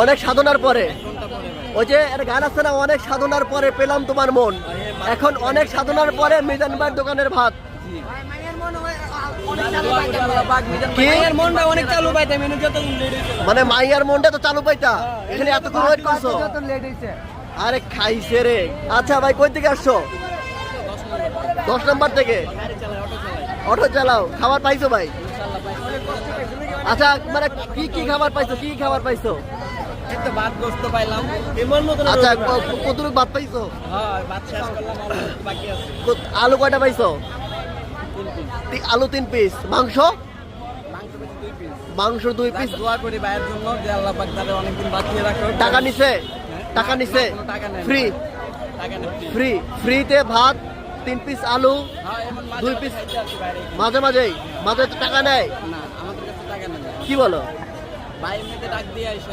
অনেক সাধনার পরে। ওই যে একটা গান আছে না অনেক সাধনার পরে পেলাম তোমার মন। এখন অনেক সাধনার পরে মিজান ভাইয়ের দোকানের ভাত। কি? মায়ের মনটা অনেক চালু পাইতে মেনু মাইয়ার মনটা তো চালু পাইতা। এখানে এতক্ষণ ওয়েট করছ আরে খাইছে রে। আচ্ছা ভাই কই থেকে আসছো? দশ নম্বর। থেকে? অটো চালাও। খাবার পাইছো ভাই? আচ্ছা মানে কি কি খাবার পাইছো? কি খাবার পাইছো? ভাত গোস্ত পাইলাম। এমন মতো আচ্ছা কতটুকু ভাত পাইছো? হ্যাঁ ভাত শেষ করলাম বাকি আছে? আলু কয়টা পাইছো? আলু তিন পিস। মাংস? মাংস দুই পিস। মাংস দুই পিস। দোয়া করি ভাইয়ের জন্য যে আল্লাহ পাক তাদের অনেকদিন বাঁচিয়ে রাখো টাকা নিছে? টাকা নিছে? টাকা ফ্রি। ফ্রি ফ্রিতে ভাত তিন পিস আলু হ্যাঁ মাঝে দুই মাঝে পিস। মাঝে মাঝেই মাঝে তো টাকা নেয়? না আমাদের কাছে টাকা নেই। কি বলো? ভাই ডাক দিয়ে আইসা।